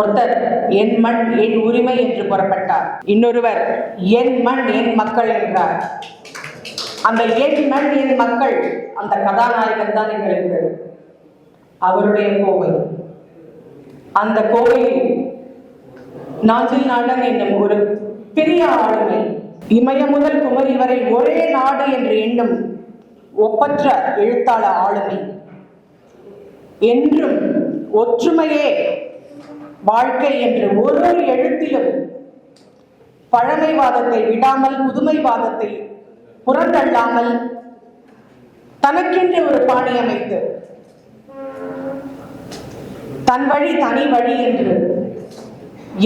ஒருத்தர் என் மண் என் உரிமை என்று புறப்பட்டார். இன்னொருவர் என் மண் என் மக்கள் என்றார். அந்த என் மண் என் மக்கள் அந்த கதாநாயகன் தான் எங்களுக்கு அவருடைய கோவை. அந்த கோவையில் நாஞ்சில் நாடன் என்னும் ஒரு பெரிய ஆளுமை இமய முதல் குமரி வரை ஒரே நாடு என்று எண்ணும் ஒப்பற்ற எழுத்தாளர் ஆளுமை. என்றும் ஒற்றுமையே வாழ்க்கை என்று ஒரு ஒரு எழுத்திலும் பழமைவாதத்தை விடாமல் புதுமைவாதத்தை புறந்தள்ளாமல் தனக்கென்று ஒரு பாணி அமைத்து தன் வழி தனி வழி என்று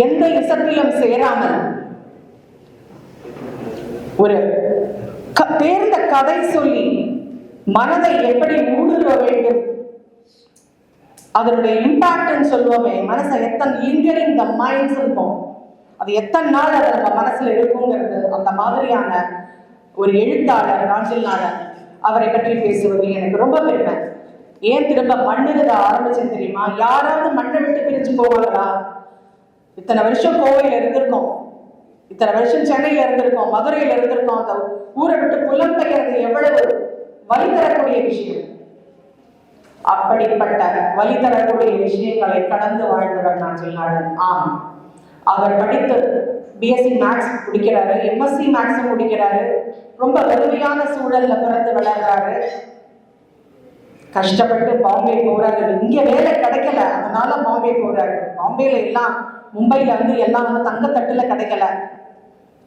எந்த இசத்திலும் சேராமல் ஒரு க- தேர்ந்த கதை சொல்லி மனதை எப்படி ஊடுருவ வேண்டும் அதனுடைய இம்பார்ட்டன்ஸ் சொல்லுவோமே மனசை எத்தனை இன்ஜரிங் த மைண்ட் அது எத்தனை நாள் அது நம்ம மனசுல இருக்குங்கிறது அந்த மாதிரியான ஒரு எழுத்தாளர் ராஜில் அவரை பற்றி பேசுவது எனக்கு ரொம்ப பெருமை. ஏன் திரும்ப மண்ணுல ஆரம்பிச்சேன் தெரியுமா? யாராவது மண்ணை விட்டு பிரிஞ்சு போவாங்களா? இத்தனை வருஷம் கோவையில் இருந்திருக்கோம். இத்தனை வருஷம் சென்னையில இருந்திருக்கோம் மதுரையில இருந்திருக்கோம். அந்த ஊரை விட்டு புலம்பெயர்ந்து எவ்வளவு வழி தரக்கூடிய விஷயம். அப்படிப்பட்ட வழி தரக்கூடிய விஷயங்களை கடந்து வாழ்ந்தவர் நான் சொல்லாடன் ஆம் அவர் படித்து பிஎஸ்சி மேக்ஸ் முடிக்கிறாரு எம்எஸ்சி மேக்ஸ் முடிக்கிறாரு ரொம்ப வறுமையான சூழல்ல பிறந்து வளர்றாரு. கஷ்டப்பட்டு பாம்பே போறாரு. இங்க வேலை கிடைக்கல அதனால பாம்பே போறாரு. பாம்பேல எல்லாம் மும்பைல வந்து எல்லாம் வந்து தங்கத்தட்டுல கிடைக்கல.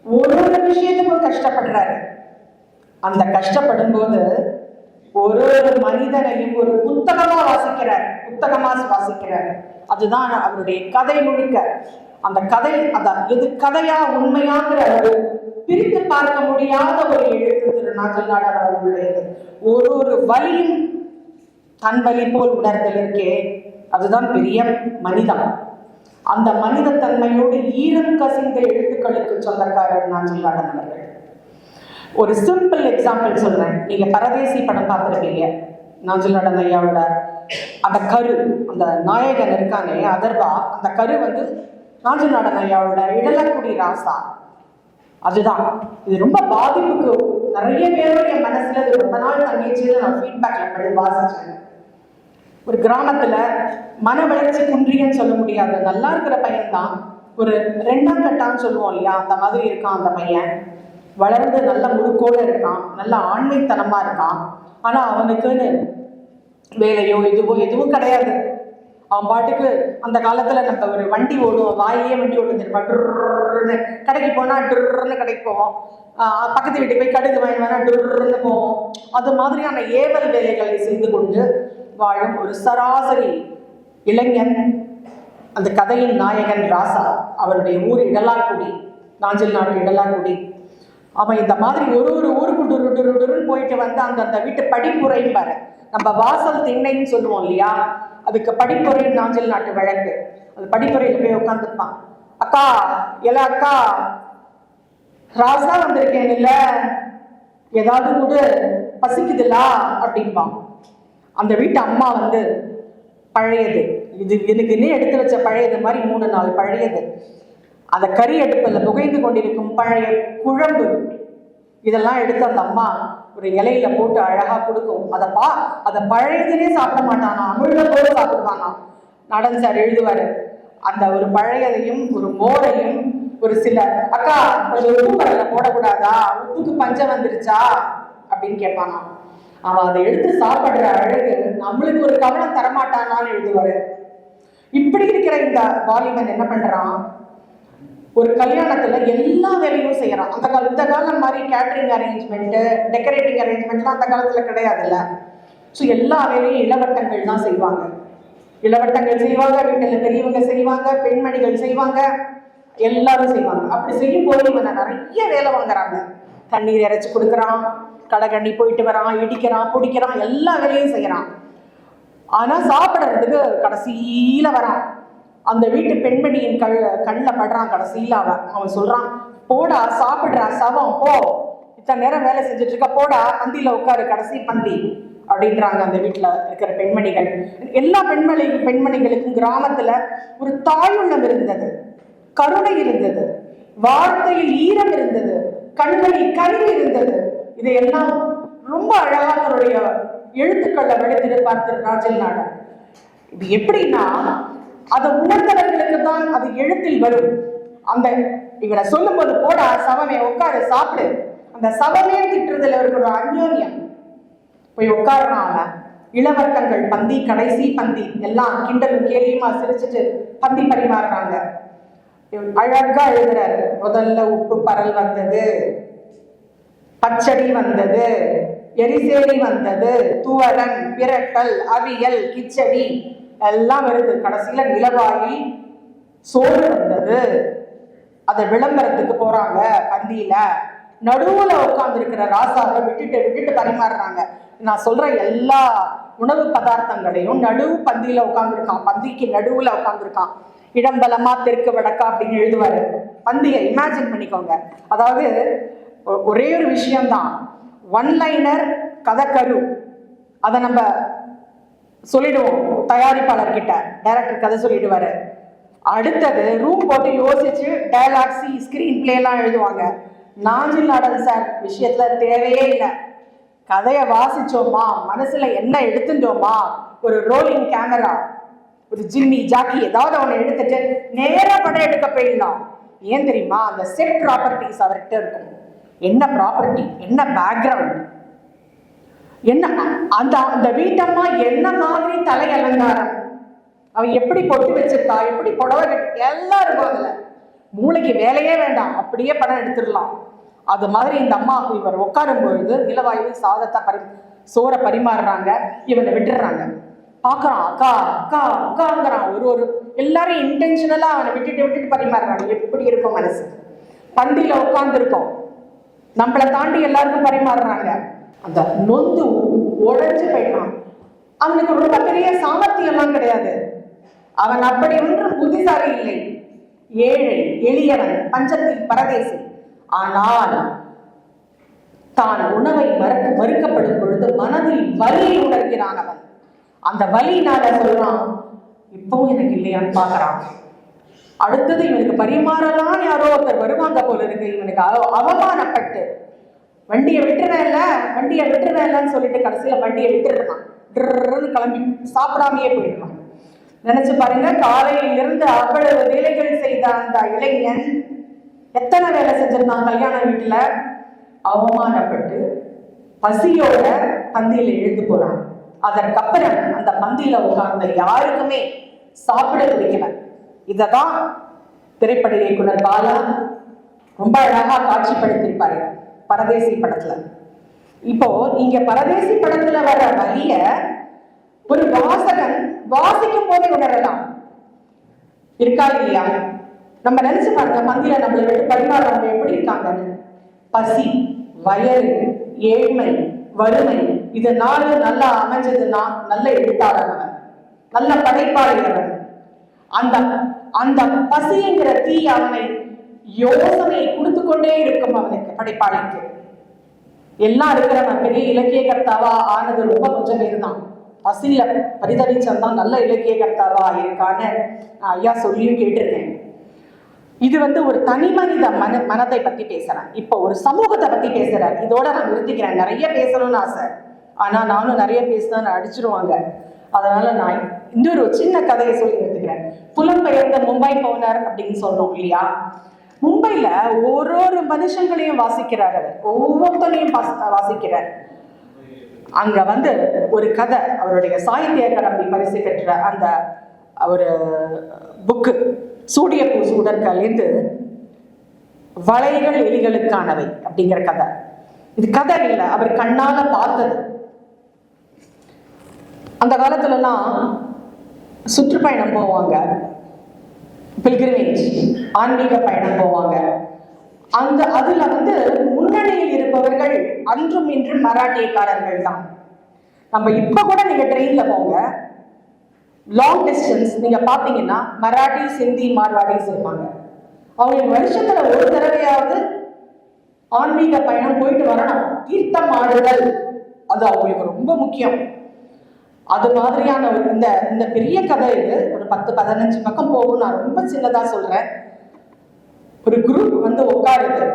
ஒரு ஒரு விஷயத்துக்கும் கஷ்டப்படுறாரு. அந்த கஷ்டப்படும் போது ஒரு ஒரு மனிதனையும் ஒரு புத்தகமா வாசிக்கிறார். புத்தகமா வாசிக்கிறார். அதுதான் அவருடைய கதை முழுக்க. அந்த கதை அதான் எது கதையா உண்மையாங்கிற ஒரு பிரித்து பார்க்க முடியாத ஒரு எழுத்து திரு நாகநாடர் அவர்களுடையது. ஒரு ஒரு வலியும் தன் வலி போல் உணர்தல் இருக்கே அதுதான் பெரிய மனிதம். அந்த மனிதத்தன்மையோடு ஈரம் கசிந்த எழுத்துக்களுக்கு சொந்தக்காரர் நாஞ்சில்லாடன் அவர்கள். ஒரு சிம்பிள் எக்ஸாம்பிள் சொல்றேன். நீங்க பரதேசி படம் பார்த்துருப்பீங்க. நாஞ்சில்லாடன் ஐயாவோட அந்த கரு அந்த நாயகன் இருக்கானே அதர்வா அந்த கரு வந்து நாஞ்சில்லாடன் ஐயாவோட இடலக்குடி ராசா. அதுதான். இது ரொம்ப பாதிப்புக்கு நிறைய பேருடைய மனசுல இது ரொம்ப நாள் தங்கிச்சு நான் ஃபீட்பேக்ல படி வாசிச்சேன். ஒரு கிராமத்துல மன வளர்ச்சி குன்றியன்னு சொல்ல முடியாது. நல்லா இருக்கிற பையன்தான். ஒரு ரெண்டாம் கட்டான்னு சொல்லுவோம் இல்லையா? அந்த மாதிரி இருக்கான் அந்த பையன். வளர்ந்து நல்ல முழுக்கோடு இருக்கான் நல்ல ஆண்மைத்தனமாக இருக்கான். ஆனால் அவனுக்குன்னு வேலையோ இதுவோ எதுவும் கிடையாது. அவன் பாட்டுக்கு அந்த காலத்தில் நம்ம ஒரு வண்டி ஓடுவோம் வாயிலே வண்டி ஓடும் தெரியுமா கடைக்கு போனால் டுர்ன்னு கடைக்கு போவோம். பக்கத்து வீட்டுக்கு போய் கடுகு வாங்கி வேணா டுர்ன்னு போவோம். அது மாதிரியான ஏவல் வேலைகளை செய்து கொண்டு வாழும் ஒரு சராசரி இளைஞன் அந்த கதையின் நாயகன் ராசா. அவருடைய ஊர் இடலாக்குடி நாஞ்சில் நாட்டு இடலாக்குடி. அவன் இந்த மாதிரி ஒரு ஒரு ஊருக்கு டுரு டுரு டுருன்னு போயிட்டு வந்து அந்த அந்த வீட்டு படிப்புரையும் பாரு. நம்ம வாசல் திண்ணைன்னு சொல்லுவோம் இல்லையா? அதுக்கு படிப்புரை நாஞ்சல் நாட்டு வழக்கு. அது படிப்புறையில் போய் உட்காந்துருப்பான் அக்கா எல்லா அக்கா ராசா வந்திருக்கேன் இல்ல? ஏதாவது கூட. பசிக்குதுலா? அப்படிம்பான். அந்த வீட்டு அம்மா வந்து பழையது. இது இதுக்குன்னே எடுத்து வச்ச பழையது மாதிரி மூணு நாள் பழையது. அந்த கறி அடுப்பில் புகைந்து கொண்டிருக்கும் பழைய குழம்பு. இதெல்லாம் எடுத்து அந்த அம்மா ஒரு இலையில போட்டு அழகா கொடுக்கும். அதை பா அதை பழையதுலேயே சாப்பிட மாட்டானா? அமிழ்த போல சாப்பிடுவானா? நடன் சார் எழுதுவாரு அந்த ஒரு பழையதையும் ஒரு மோரையும் ஒரு சில அக்கா கொஞ்சம் உப்பு கடலை போடக்கூடாதா? உப்புக்கு பஞ்சம் வந்துருச்சா? அப்படின்னு கேட்பானா. அவன் அதை எடுத்து சாப்பிடுற அழகு நம்மளுக்கு ஒரு கவனம் தரமாட்டானான்னு எழுதுவாரு. இப்படி இருக்கிற இந்த வாலிபன் என்ன பண்றான்? ஒரு கல்யாணத்துல எல்லா வேலையும் செய்யறான். அந்த கால இந்த காலம் மாதிரி கேட்டரிங் அரேஞ்ச்மெண்ட் டெக்கரேட்டிங் அரேஞ்ச்மெண்ட்லாம் அந்த காலத்துல கிடையாதுல்ல. ஸோ எல்லா வேலையும் இளவட்டங்கள் தான் செய்வாங்க. இளவட்டங்கள் செய்வாங்க வீட்டில் பெரியவங்க செய்வாங்க பெண்மணிகள் செய்வாங்க எல்லாரும் செய்வாங்க. அப்படி செய்யும் போது இவனை நிறைய வேலை வாங்குறாங்க. தண்ணீர் இறைச்சி கொடுக்குறான் கடைக்கண்ணி போயிட்டு வரான் இடிக்கிறான் பிடிக்கிறான் எல்லா வேலையும் செய்யறான். ஆனா சாப்பிட்றதுக்கு கடைசியில வரான். அந்த வீட்டு பெண்மணியின் கண் கண்ணில் படுறான் கடைசியில அவன் அவன் சொல்றான் போடா சாப்பிடுறா சவம் போ. இத்தனை நேரம் வேலை செஞ்சுட்டு இருக்க போடா பந்தியில உட்காரு கடைசி பந்தி. அப்படின்றாங்க அந்த வீட்டில் இருக்கிற பெண்மணிகள். எல்லா பெண்மணி பெண்மணிகளுக்கும் கிராமத்துல ஒரு தாயுள்ளம் இருந்தது. கருணை இருந்தது. வார்த்தையில் ஈரம் இருந்தது. கண்களில் கருவி இருந்தது. இதையெல்லாம் ரொம்ப அழகா தன்னுடைய எழுத்துக்களை வெளித்திருப்பார் திரு ராஜல் நாடன் இது எப்படின்னா அதை உணர்ந்தவர்களுக்கு தான் அது எழுத்தில் வரும். அந்த இவரை சொல்லும்போது போடா சவமே உட்காரு சாப்பிடு. அந்த சவமே திட்டுறதுல இருக்கிற ஒரு அந்யோன்யம். போய் உட்காருறான் அவன். இளவட்டங்கள் பந்தி கடைசி பந்தி எல்லாம் கிண்டலும் கேலியுமா சிரிச்சுட்டு பந்தி பரிமாறுறாங்க. அழகா எழுதுறாரு. முதல்ல உப்பு பரல் வந்தது பச்சடி வந்தது எரிசேரி வந்தது துவரன் பிரட்டல் அவியல் கிச்சடி எல்லாம் இருக்கு கடைசியில நிலவாயி சோறு வந்தது. அதை விளம்பரத்துக்கு போறாங்க பந்தியில. நடுவுல உட்கார்ந்துருக்கிற ராசாவை விட்டுட்டு விட்டுட்டு பரிமாறுறாங்க. நான் சொல்ற எல்லா உணவு பதார்த்தங்களையும் நடுவு பந்தியில உட்காந்துருக்கான் பந்திக்கு நடுவுல உட்காந்துருக்கான் இடம்பலமா தெற்கு வடக்கா அப்படின்னு எழுதுவாரு. பந்தியை இமேஜின் பண்ணிக்கோங்க. அதாவது ஒ- ஒரே ஒரு விஷயம்தான். ஒன் லைனர் கதக்கரு அதை நம்ம சொல்லிடுவோம் தயாரிப்பாளர் கிட்ட டைரக்டர் கதை சொல்லிடுவாரு. அடுத்தது ரூம் போட்டு யோசிச்சு டயலாக்ஸி ஸ்கிரீன் பிளே எல்லாம் எழுதுவாங்க. நாஞ்சில் நாடன் சார் விஷயத்துல தேவையே இல்லை. கதையை வாசிச்சோமா? மனசுல என்ன எடுத்துட்டோமா? ஒரு ரோலிங் கேமரா ஒரு ஜிம்மி ஜாக்கி ஏதாவது அவனை எடுத்துட்டு நேர படம் எடுக்க போயிடலாம். ஏன் தெரியுமா? அந்த செட் ப்ராப்பர்ட்டிஸ் அவர்கிட்ட இருக்கும். என்ன ப்ராப்பர்ட்டி என்ன பேக்ரவுண்ட் என்ன? அந்த அந்த வீட்டம்மா என்ன மாதிரி தலை அலங்காரம்? அவன் எப்படி பொட்டு வச்சிருக்கா? எப்படி புடவை கட்டி? எல்லாம் இருக்கும் அதுல. மூளைக்கு வேலையே வேண்டாம். அப்படியே படம் எடுத்துடலாம். அது மாதிரி இந்த அம்மா இவர் உட்காரும் பொழுது நிலவாயு சாதத்தை பரி சோறை பரிமாறுறாங்க. இவனை விட்டுடுறாங்க. பார்க்கறான் அக்கா அக்கா அக்காங்கிறான். ஒரு ஒரு எல்லாரும் இன்டென்ஷனலா அவனை விட்டுட்டு விட்டுட்டு பரிமாறுறாங்க. எப்படி இருக்கும் மனசு? பந்தியில உட்காந்துருக்கோம் நம்மளை தாண்டி எல்லாருக்கும் பரிமாறுறாங்க. அந்த நொந்து உடைஞ்சு போயிட்டான். அவனுக்கு ரொம்ப பெரிய சாமர்த்தியம்லாம் கிடையாது. அவன் அப்படி ஒன்றும் புத்திசாலி இல்லை. ஏழை எளியவன் பஞ்சத்தில் பரதேசி. ஆனால் தான் உணவை மறுக்க மறுக்கப்படும் பொழுது மனதில் வலியை உணர்கிறான் அவன். அந்த வலியினால சொல்றான்? இப்பவும் எனக்கு இல்லையான்னு பாக்குறான் அடுத்தது இவனுக்கு பரிமாறலாம் யாரோ ஒருத்தர் வருவாங்க போல இருக்கு. இவனுக்கு அவமானப்பட்டு வண்டியை விட்டுறேன் இல்லை வண்டியை விட்டுறேன்லன்னு சொல்லிட்டு கடைசியில வண்டியை விட்டுறான் கிளம்பி சாப்பிடாமையே போயிடுறான் நினைச்சு பாருங்க காலையிலிருந்து அவ்வளவு வேலைகள் செய்த அந்த இளைஞன் எத்தனை வேலை செஞ்சிருந்தான் கல்யாண வீட்டுல? அவமானப்பட்டு பசியோட பந்தியில எழுந்து போறான். அதற்கப்புறம் அந்த பந்தியில உட்கார்ந்த யாருக்குமே சாப்பிட பிடிக்கல. இததான் திரைப்பட இயக்குனர் பாலா ரொம்ப அழகா காட்சிப்படுத்தியிருப்பாரு. பரதேசி படத்துல. இப்போ இங்க பரதேசி படத்துல வர வலிய ஒரு வாசகன் வாசிக்கும் போதே உணரலாம். இருக்கா இல்லையா? நம்ம நினைச்சு பாருங்க மந்தியில நம்மளை விட்டு பரிமாறவங்க எப்படி இருக்காங்கன்னு. பசி வயது ஏழ்மை வறுமை இது நாலு நல்லா அமைஞ்சதுன்னா நல்ல எழுத்தாளர் அவன் நல்ல படைப்பாளர் அவன் அந்த அந்த பசிங்கிற தீ அவனை யோசனையை கொடுத்து கொண்டே இருக்கும் அவனுக்கு படைப்பாளிக்கு. எல்லாம் இருக்கிறவன் பெரிய இலக்கிய கர்த்தாவா ஆனது ரொம்ப கொஞ்சம் பேர் தான் பசியில பரிதவிச்சம் தான் நல்ல இலக்கிய கர்த்தாவா இருக்கான்னு நான் ஐயா சொல்லியும் கேட்டிருக்கேன். இது வந்து ஒரு தனி மனித மன மனத்தை பத்தி பேசுறேன். இப்போ ஒரு சமூகத்தை பத்தி பேசுறேன். இதோட நான் நிறுத்திக்கிறேன். நிறைய பேசணும்னு ஆசை. ஆனா நானும் நிறைய பேசினா அடிச்சிருவாங்க. அதனால நான் இன்னொரு சின்ன கதையை சொல்லி நிறுத்திக்கிறேன் புலம்பெயர்ந்த மும்பை போனார் அப்படின்னு சொல்றோம் இல்லையா? மும்பைல ஒரு ஒரு மனுஷங்களையும் வாசிக்கிறார் அவர். ஒவ்வொருத்தனையும் வாசிக்கிறார். அங்க வந்து ஒரு கதை அவருடைய சாகித்ய அகாடமி பரிசு பெற்ற அந்த ஒரு புக்கு சூடிய பூ சூடற்கலேந்து வளைகள் எலிகளுக்கானவை அப்படிங்கிற கதை. இது கதை இல்லை அவர் கண்ணால பார்த்தது. அந்த காலத்துலலாம் சுற்றுப்பயணம் போவாங்க. பில்கிரிமேஜ் ஆன்மீக பயணம் போவாங்க. அந்த அதுல வந்து முன்னணியில் இருப்பவர்கள் அன்றும் இன்றும் மராட்டியக்காரர்கள் தான். நம்ம இப்ப கூட நீங்க ட்ரெயின்ல போங்க. லாங் டிஸ்டன்ஸ் நீங்க பாத்தீங்கன்னா மராட்டி சிந்தி மார்வாடிஸ் இருப்பாங்க அவங்களுக்கு வருஷத்துல ஒரு தடவையாவது ஆன்மீக பயணம் போயிட்டு வரணும். தீர்த்தம் ஆடுதல் அது அவங்களுக்கு ரொம்ப முக்கியம். அது மாதிரியான ஒரு இந்த இந்த பெரிய கதை இது. ஒரு பத்து பதினஞ்சு பக்கம் போகும். நான் ரொம்ப சின்னதா சொல்றேன். ஒரு குரூப் வந்து உட்காருது.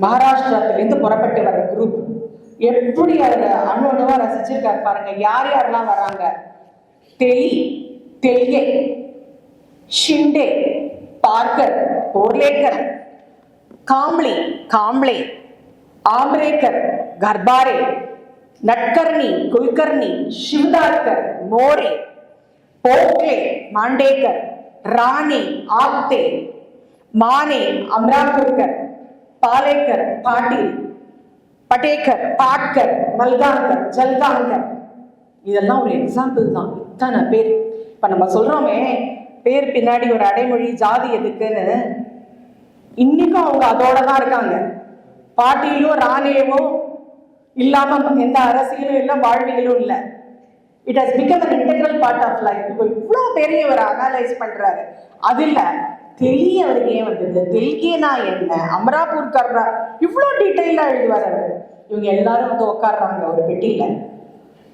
மகாராஷ்டிரத்திலேருந்து புறப்பட்டு வர குரூப் எப்படி அதை அணு அணுவா ரசிச்சிருக்காரு பாருங்க. யார் யாரெல்லாம் வராங்க? தெளி தெளியே ஷிண்டே பார்க்கர் போர்லேக்கர் காம்ளி காம்ளே ஆம்ரேக்கர் கர்பாரே நட்கர்ணி குல்கர்ணி சிவதார்கர் மோரே போக்லே மாண்டேக்கர் ராணி ஆப்தே மானே அம்ராபுர்கர் பாலேக்கர் பாட்டீல் பட்டேக்கர் பாட்கர் மல்காங்கர் ஜல்காங்கர். இதெல்லாம் ஒரு எக்ஸாம்பிள் தான். இத்தனை பேர். இப்போ நம்ம சொல்கிறோமே பேர் பின்னாடி ஒரு அடைமொழி ஜாதி எதுக்குன்னு இன்னைக்கும் அவங்க அதோட தான் இருக்காங்க. பாட்டியிலும் ராணியவும் இல்லாம எந்த அரசியலும் இல்லை வாழ்வியலும் இல்லை. It has become an integral part of life இப்போ இவ்வளோ பெரிய அனலைஸ் பண்ணுறாரு அது இல்லை தெளிய அவருக்கு ஏன் வந்தது. தெல்கேனா என்ன? அமராபூர் கர்ரா இவ்வளோ டீட்டெயிலாக எழுதுவார் அவர். இவங்க எல்லாரும் வந்து உட்காடுறாங்க ஒரு பெட்டியில்.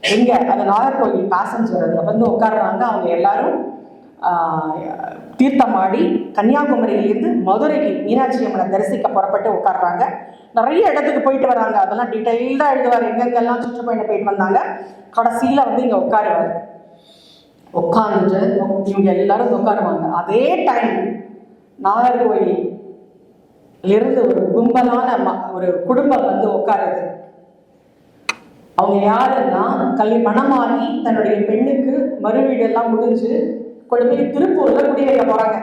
எங்க? அந்த நாகர்கோவில் பேசஞ்சர் அதில் வந்து உட்காடுறாங்க அவங்க எல்லாரும் தீர்த்தமாடி கன்னியாகுமரியிலேருந்து மதுரைக்கு மீனாட்சி அம்மனை தரிசிக்க புறப்பட்டு உட்காடுறாங்க நிறைய இடத்துக்கு போயிட்டு வராங்க. அதெல்லாம் டீட்டெயில்டாக எழுதுவார். எங்கெங்கெல்லாம் சுற்றுப்பயணம் போயிட்டு வந்தாங்க. கடைசியில் வந்து இங்கே உட்காருவார். உட்காந்துட்டு இவங்க எல்லாரும் உட்காருவாங்க. அதே டைம் நாகர்கோவில் இருந்து ஒரு கும்பலான ம- ஒரு குடும்பம் வந்து உட்காருது. அவங்க யாருன்னா கல்வி மணமாகி தன்னுடைய பெண்ணுக்கு மறுவீடு எல்லாம் முடிஞ்சு கொண்டு போய் திருப்பூர்ல குடி வைக்க போறாங்க.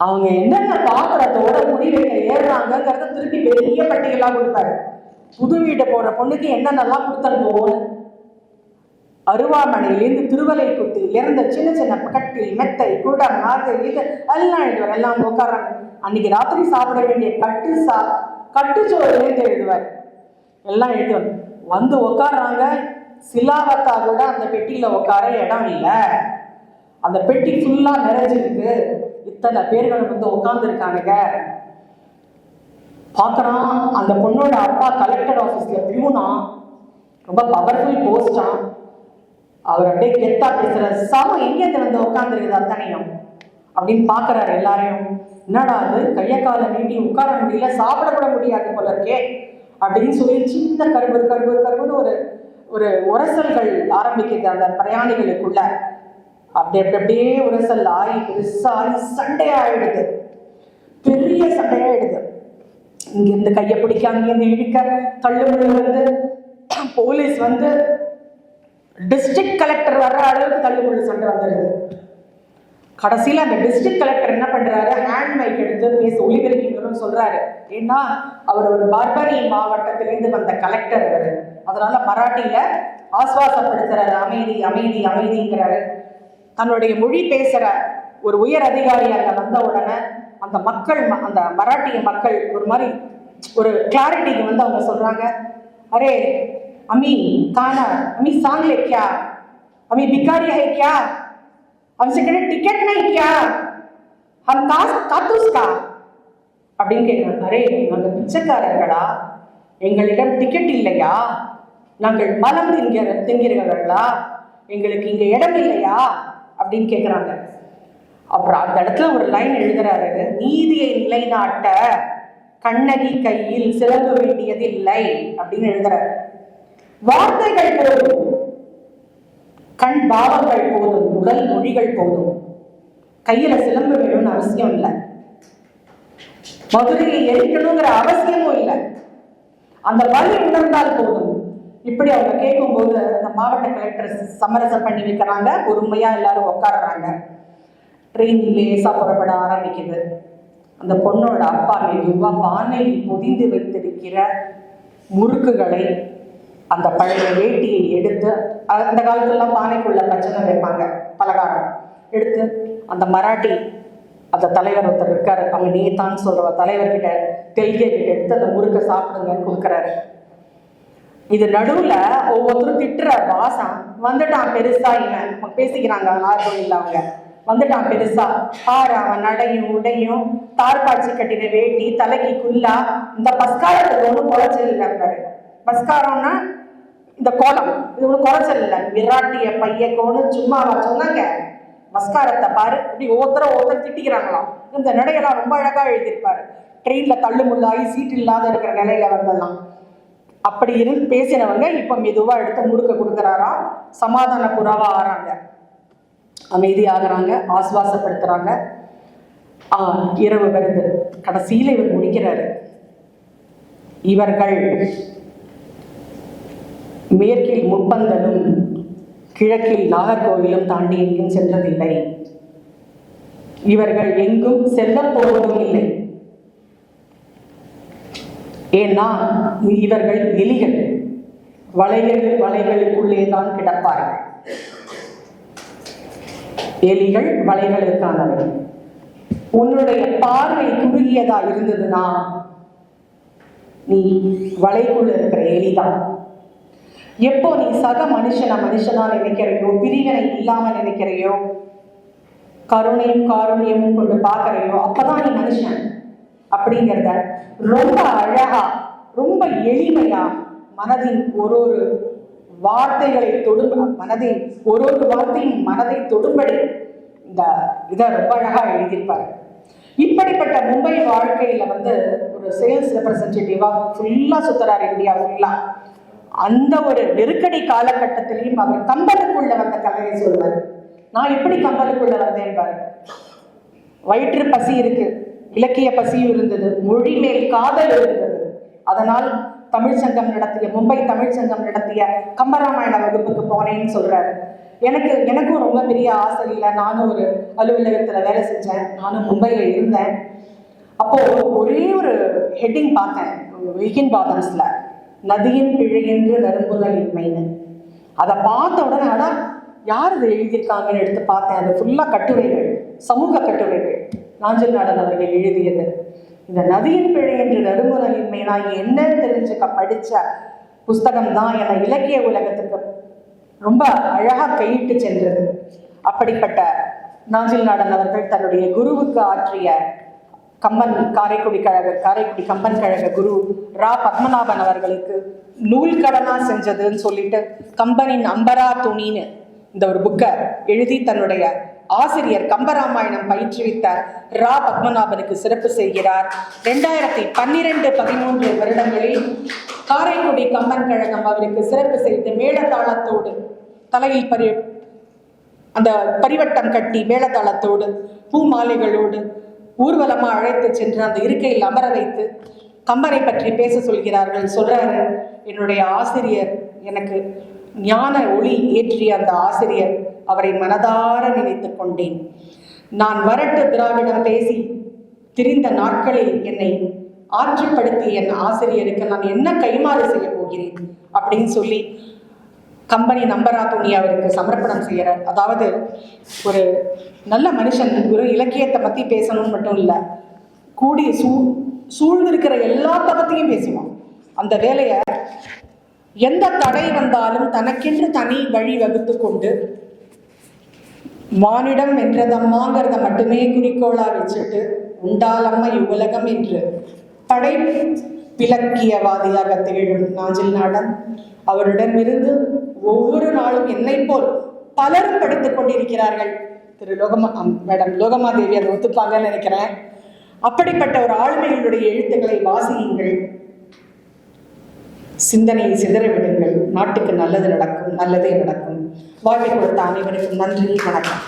அவங்க என்னென்ன பாத்திரத்தோட குடி வைக்க ஏறுறாங்கிறத திருப்பி பெரிய பட்டியலா கொடுப்பாரு புது வீட்டை போற பொண்ணுக்கு என்னென்னலாம் கொடுத்தனுப்புவோம் அருவாமனையிலேருந்து திருவலைக்குட்டியிலிருந்து சின்ன சின்ன கட்டில் மெத்தை குடம் அது இது எல்லாம் எழுதுவார் எல்லாம் உட்காராங்க அன்னைக்கு ராத்திரி சாப்பிட வேண்டிய கட்டு சா கட்டுச்சோறுலேருந்து எழுதுவார். எல்லாம் எழுதுவார் வந்து உட்கார்றாங்க. சிலாவத்தா கூட அந்த பெட்டியில உட்கார இடம் இல்லை. அந்த பெட்டி ஃபுல்லா நிறைஞ்சிருக்கு. இத்தனை பேர்கள் வந்து உட்காந்துருக்கானுங்க பார்க்குறான் அந்த பொண்ணோட அப்பா கலெக்டர் ஆஃபீஸ்ல பியூனா ரொம்ப பவர்ஃபுல் போஸ்டான் அவர் அப்படியே கெத்தா பேசுகிற சமம் எங்கேருந்து வந்து உட்காந்துருக்குது அத்தனையும்? அப்படின்னு பார்க்குறாரு எல்லாரையும். என்னடா அது? கையை காலை நீட்டி உட்கார முடியல சாப்பிடப்பட முடியாது போல இருக்கே. அப்படின்னு சொல்லி சின்ன கருவு கருவு கருவுன்னு ஒரு ஒரு உரசல்கள் ஆரம்பிக்குது அந்த பிரயாணிகளுக்குள்ள. அப்படி அப்படி அப்படியே உரசல் ஆகி பெருசாகி சண்டையாயிடுது. பெரிய சண்டையாயிடுது. இங்கேருந்து கையை பிடிக்க அங்கிருந்து இழுக்க தள்ளுமுள்ள வந்து போலீஸ் வந்து டிஸ்ட்ரிக்ட் கலெக்டர் வர்ற அளவுக்கு தள்ளுமுள்ள சண்டை வந்துடுது. கடைசியில் அந்த டிஸ்ட்ரிக்ட் கலெக்டர் என்ன பண்றாரு? ஹேண்ட் மைக் எடுத்து பேச ஒளிபெருக்கிங்கன்னு சொல்றாரு. ஏன்னா அவர் ஒரு பர்பனி மாவட்டத்திலேருந்து வந்த கலெக்டர் அவர். அதனால மராட்டியில ஆஸ்வாசப்படுத்துறாரு அமைதி அமைதி அமைதிங்கிறாரு. தன்னுடைய மொழி பேசுற ஒரு உயர் அதிகாரி அங்க வந்த உடனே அந்த மக்கள் ம- அந்த மராட்டிய மக்கள் ஒரு மாதிரி ஒரு கிளாரிட்டிக்கு வந்து அவங்க சொல்றாங்க அரே அமி கானா அமி சாங்லே கியா अमी भिखारी है क्या हमसे कहे टिकट नहीं क्या हम कास कातूस का அப்படின்னு கேட்குறாங்க அரே நாங்கள் பிச்சைக்காரர்களா எங்களிடம் டிக்கெட் இல்லையா நாங்கள் மலம் திங்கிற திங்கிறவர்களா எங்களுக்கு இங்க இடம் இல்லையா அப்படின்னு கேட்குறாங்க அப்புறம் அந்த இடத்துல ஒரு லைன் எழுதுறாரு நீதியை நிலைநாட்ட கண்ணகி கையில் சிலம்ப வேண்டியதில்லை அப்படின்னு எழுதுறாரு. வார்த்தைகள் போதும் கண் பாவங்கள் போதும் உடல் மொழிகள் போதும். கையில சிலம்பு வேணும்னு அவசியம் இல்லை. மதுரையை எரிக்கணுங்கிற அவசியமும் இல்லை. அந்த வலி உணர்ந்தால் போதும். இப்படி அவங்க கேட்கும்போது அந்த மாவட்ட கலெக்டர் சமரசம் பண்ணி வைக்கிறாங்க. பொறுமையா எல்லாரும் உட்காடுறாங்க ட்ரெயின் லேசா புறப்பட ஆரம்பிக்குது. அந்த பொண்ணோட அப்பா மெதுவா பானையில் பொதிந்து வைத்திருக்கிற முறுக்குகளை அந்த பழைய வேட்டியை எடுத்து அந்த காலத்துலலாம் பானைக்குள்ள பச்சனை வைப்பாங்க பலகாரம் எடுத்து அந்த மராட்டி அந்த தலைவர் ஒருத்தர் இருக்காரு. அவங்க தான் சொல்ற தலைவர்கிட்ட தெல்கிய கிட்ட எடுத்து அந்த முறுக்கை சாப்பிடுங்கன்னு கொடுக்குறாரு. இது நடுவுல ஒவ்வொருத்தரும் திட்டுற வாசம் வந்துட்டான் பெருசா இவன். அவங்க பேசிக்கிறாங்க நார்கோயில் அவங்க. வந்துட்டான் பெருசா. பாரு அவன் நடையும் உடையும் தார்பாய்ச்சி கட்டின வேட்டி தலைக்கு குல்லா. இந்த பஸ்காரத்துக்கு ஒன்றும் குறைச்சல் இல்லை பாரு. பஸ்காரம்னா இந்த கோலம் இது ஒன்றும் குறைச்சல் இல்லை விராட்டிய பைய கோன்னு சும்மாவா சொன்னாங்க. மஸ்காரத்தை பாரு. இப்படி ஒவ்வொருத்தர ஒவ்வொருத்தர் திட்டிக்கிறாங்களாம். இந்த நடையெல்லாம் ரொம்ப அழகா எழுதியிருப்பாரு. ட்ரெயின்ல தள்ளு முள்ளாகி சீட் இல்லாத இருக்கிற நிலையில வந்தெல்லாம் அப்படி இருந்து பேசினவங்க இப்போ மெதுவாக எடுத்து முடுக்க கொடுக்குறாரா? சமாதான புறாவா ஆறாங்க. அமைதியாகிறாங்க ஆஸ்வாசப்படுத்துகிறாங்க ஆ, இரவு வருது. கடைசியில இவர் முடிக்கிறாரு. இவர்கள் மேற்கில் முப்பந்தலும் கிழக்கில் நாகர்கோவிலும் தாண்டி எங்கும் சென்றதில்லை. இவர்கள் எங்கும் செல்ல போவதும் இல்லை. ஏன்னா இவர்கள் எலிகள். வலைகள் வலைகளுக்குள்ளே தான் கிடப்பார்கள். எலிகள் வலைகளுக்கானவை. உன்னுடைய பார்வை குறுகியதா இருந்ததுன்னா நீ வலைக்குள்ள இருக்கிற எலிதான். எப்போ நீ சக மனுஷனை மனுஷனா நினைக்கிறையோ பிரிவினை இல்லாம நினைக்கிறையோ கருணையும் காருண்யமும் கொண்டு பார்க்கறையோ அப்பதான் நீ மனுஷன். அப்படிங்கிறத ரொம்ப அழகா ரொம்ப எளிமையா மனதின் ஒரு ஒரு வார்த்தைகளை தொடும் மனதின் ஒரு ஒரு வார்த்தையும் மனதை தொடும்படி இந்த இதை ரொம்ப அழகா எழுதியிருப்பாரு. இப்படிப்பட்ட மும்பை வாழ்க்கையில வந்து ஒரு சேல்ஸ் ரெப்ரசன்டேட்டிவா ஃபுல்லா சுத்துறாரு இந்தியா ஃபுல்லா. அந்த ஒரு நெருக்கடி காலகட்டத்திலையும் அவர் கம்பலுக்குள்ள வந்த கதையை சொல்வார். நான் எப்படி கம்பலுக்குள்ள வந்தேன் பாரு. வயிற்று பசி இருக்கு. இலக்கிய பசியும் இருந்தது மொழி மேல் காதல் இருந்தது. அதனால் தமிழ்ச்சங்கம் நடத்திய மும்பை தமிழ்ச்சங்கம் நடத்திய கம்பராமாயண வகுப்புக்கு போனேன்னு சொல்றாரு. எனக்கு எனக்கும் ரொம்ப பெரிய ஆசை இல்லை. நானும் ஒரு அலுவலகத்துல வேலை செஞ்சேன். நானும் மும்பையில இருந்தேன். அப்போ ஒரே ஒரு ஹெட்டிங் பார்த்தேன். வீக்கின் பாதம்ஸ்ல நதியின் பிழை என்று நறும்புதல் இன்மைன்னு. அதை பார்த்த உடனே ஆனால் யார் இதை எழுதியிருக்காங்கன்னு எடுத்து பார்த்தேன். அது ஃபுல்லாக கட்டுரைகள் சமூக கட்டுரைகள். நாஞ்சல் நாடன் அவர்கள் எழுதியது. இந்த நதியின் பிழை என்று நறுமுதலின்மை நான் என்ன தெரிஞ்சுக்க படித்த புஸ்தகம் தான் என இலக்கிய உலகத்துக்கு ரொம்ப அழகாக கையிட்டு சென்றது. அப்படிப்பட்ட நாஞ்சில் நாடன் அவர்கள் தன்னுடைய குருவுக்கு ஆற்றிய கம்பன் காரைக்குடி கழக காரைக்குடி கம்பன் கழக குரு ரா. பத்மநாபன் அவர்களுக்கு நூல் கடனா செஞ்சதுன்னு சொல்லிட்டு கம்பனின் அம்பரா துணின்னு இந்த ஒரு புக்கை எழுதி தன்னுடைய ஆசிரியர் கம்பராமாயணம் பயிற்றுவித்த ரா. பத்மநாபனுக்கு சிறப்பு செய்கிறார். ரெண்டாயிரத்தி பன்னிரெண்டு பதிமூன்று வருடங்களில் காரைக்குடி கம்பன் கழகம் அவருக்கு சிறப்பு செய்து மேளதாளத்தோடு தலையில் பரி அந்த பரிவட்டம் கட்டி மேளதாளத்தோடு பூ மாலைகளோடு ஊர்வலமாக அழைத்து சென்று அந்த இருக்கையில் அமர வைத்து கம்பரை பற்றி பேச சொல்கிறார்கள். சொல்றாரு என்னுடைய ஆசிரியர் எனக்கு ஞான ஒளி ஏற்றிய அந்த ஆசிரியர் அவரை மனதார நினைத்து கொண்டேன். நான் வரட்டு திராவிடம் பேசி திரிந்த நாட்களில் என்னை ஆற்றுப்படுத்திய என் ஆசிரியருக்கு நான் என்ன கைமாறு செய்ய போகிறேன் அப்படின்னு சொல்லி கம்பெனி நம்பரா துணி அவருக்கு சமர்ப்பணம் செய்கிறார். அதாவது ஒரு நல்ல மனுஷன் ஒரு இலக்கியத்தை பற்றி பேசணும்னு மட்டும் இல்லை கூடி சூ சூழ்ந்திருக்கிற எல்லா பக்கத்தையும் பேசுவான். அந்த வேலையை எந்த தடை வந்தாலும் தனக்கென்று தனி வழி வகுத்து கொண்டு மானிடம் வென்றதம்மாங்கிறத மட்டுமே குறிக்கோளா வச்சுட்டு உண்டாலம்மை இவ்வுலகம் என்று படை விளக்கியவாதியாக திகழும் நாஞ்சில் நாடன். அவரிடமிருந்து ஒவ்வொரு நாளும் என்னை போல் பலரும் படித்துக் கொண்டிருக்கிறார்கள். திரு லோகமா அம், மேடம் லோகமாதேவி அதை ஒத்துப்பாங்கன்னு நினைக்கிறேன். அப்படிப்பட்ட ஒரு ஆளுமைகளுடைய எழுத்துக்களை வாசியுங்கள். சிந்தனையை சிதற விடுங்கள். நாட்டுக்கு நல்லது நடக்கும் நல்லதே நடக்கும். வாழ்வை கொடுத்த அனைவருக்கும் நன்றி வணக்கம்.